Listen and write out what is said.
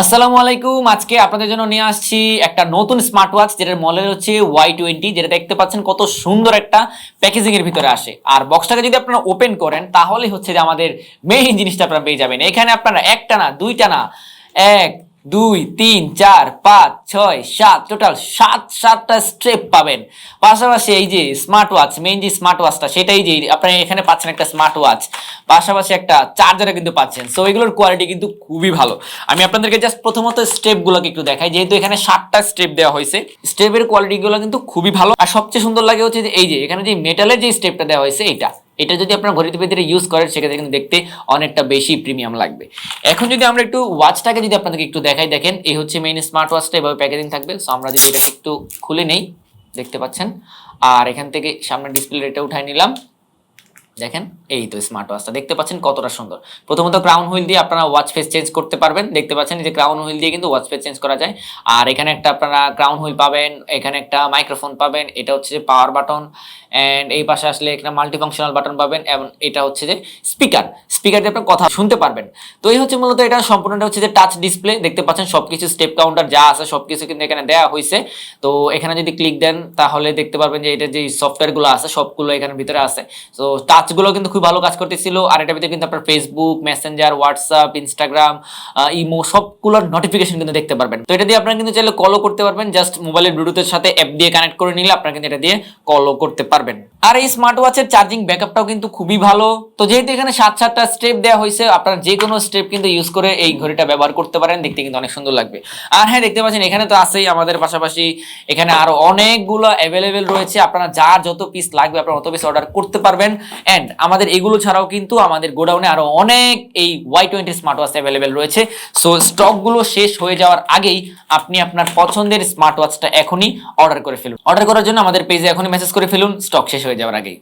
আসসালামু আলাইকুম। আজকে আপনাদের জন্য নিয়ে আসছি একটা নতুন স্মার্ট ওয়াচ যেটার মডেল হচ্ছে ওয়াই টোয়েন্টি যেটা দেখতে পাচ্ছেন কত সুন্দর একটা প্যাকেজিং এর ভিতরে আসে। আর বক্সটাকে যদি আপনারা ওপেন করেন তাহলে হচ্ছে যে আমাদের মেইন জিনিসটা আপনারা পেয়ে যাবেন। এখানে আপনারা একটা না, দুইটা না, এক দুই, তিন, চার, পাঁচ, ছয়, সাত, টোটাল সাত, সাতটা স্টেপ পাবেন। পাশাপাশি এই যে স্মার্ট ওয়াচ মেইন যে স্মার্ট ওয়াচটা সেটাই যে আপনারা এখানে পাচ্ছেন একটা স্মার্ট ওয়াচ পাশাপাশি একটা চার্জারও কিন্তু পাচ্ছেন। সো এগুলোর কোয়ালিটি কিন্তু খুবই ভালো। আমি আপনাদেরকে জাস্ট প্রথমত স্টেপগুলোকে একটু দেখাই। যেহেতু এখানে সাতটা স্টেপ দেওয়া হয়েছে স্টেপের কোয়ালিটিগুলো কিন্তু খুবই ভালো। আর সবচেয়ে সুন্দর লাগে হচ্ছে যে এই যে, এখানে যে মেটালের যে স্টেপটা দেওয়া হয়েছে এটা এটা যদি আপনার ঘড়িতে ভিতরে ইউজ করেন, সেক্ষেত্রে কিন্তু দেখতে অনেকটা বেশি প্রিমিয়াম লাগবে। এখন যদি আমরা একটু ওয়াচটাকে যদি আপনাদেরকে একটু দেখাই, দেখেন, এই হচ্ছে মেইন স্মার্ট ওয়াচটা এভাবে প্যাকেজিং থাকবে। সো আমরা যদি এটাকে একটু খুলে নেই, দেখতে পাচ্ছেন। আর এখান থেকে সামনে ডিসপ্লে এটা উঠাই নিলাম। দেখেন, এই তো স্মার্ট ওয়াচটা দেখতে পাচ্ছেন কতটা সুন্দর। প্রথমত ক্রাউন হুইল দিয়ে আপনারা ওয়াচ ফেস চেঞ্জ করতে পারবেন। দেখতে পাচ্ছেন যে ক্রাউন হুইল দিয়ে কিন্তু ওয়াচ ফেস চেঞ্জ করা যায়। আর এখানে একটা আপনারা ক্রাউন হুইল পাবেন, এখানে একটা মাইক্রোফোন পাবেন, এটা হচ্ছে যে পাওয়ার বাটন অ্যান্ড এই পাশে আসলে এখানে মাল্টি ফাংশনাল বাটন পাবেন এবং এটা হচ্ছে যে স্পিকার স্পিকার দিয়ে আপনার কথা শুনতে পারবেন। তো এই হচ্ছে মূলত এটা, সম্পূর্ণটা হচ্ছে যে টাচ ডিসপ্লে দেখতে পাচ্ছেন সবকিছু স্টেপ কাউন্টার যা আছে, সবকিছু কিন্তু এখানে দেওয়া হয়েছে তো এখানে যদি ক্লিক দেন, তাহলে দেখতে পারবেন যে এটা যে সফটওয়্যারগুলো আছে, সবগুলো এখানে ভিতরে আছে। তো টাচগুলো কিন্তু খুব ভালো কাজ করতেছিল। আর এটার ভিতরে কিন্তু আপনার Facebook Messenger WhatsApp Instagram imo সবগুলোর নোটিফিকেশন কিন্তু দেখতে পারবেন। তো এটা দিয়ে আপনারা কিন্তু চাইলে কলও করতে পারবেন। জাস্ট মোবাইলের ব্লুটুথের সাথে অ্যাপ দিয়ে কানেক্ট করে নিলে আপনারা কিন্তু এটা দিয়ে কলও করতে পারবেন। আর এই স্মার্ট ওয়াচের চার্জিং ব্যাকআপটাও কিন্তু খুবই ভালো। তো যেহেতু এখানে সাত, সাতটা স্টেপ দেওয়া হয়েছে, আপনারা যে কোনো স্টেপ কিন্তু ইউজ করে এই ঘড়িটা ব্যবহার করতে পারেন। দেখতে কিন্তু অনেক সুন্দর লাগবে। আর হ্যাঁ দেখতে পাচ্ছেন, এখানে তো আছেই আমাদের পাশাপাশি। এখানে আরও অনেকগুলো অ্যাভেলেবেল রয়েছে। আপনারা যার যত পিস লাগবে, আপনারা অত পিস অর্ডার করতে পারবেন। অ্যান্ড আমাদের এগুলো ছাড়াও কিন্তু আমাদের গোডাউনে আরও অনেক এই Y twenty smart watch available রয়েছে। সো স্টকগুলো শেষ হয়ে যাওয়ার আগেই আপনি আপনার পছন্দের স্মার্ট ওয়াচটা এখনই অর্ডার করে ফেলুন। অর্ডার করার জন্য আমাদের পেজে এখনই মেসেজ করে ফেলুন স্টক শেষ হয়ে যাওয়ার আগেই।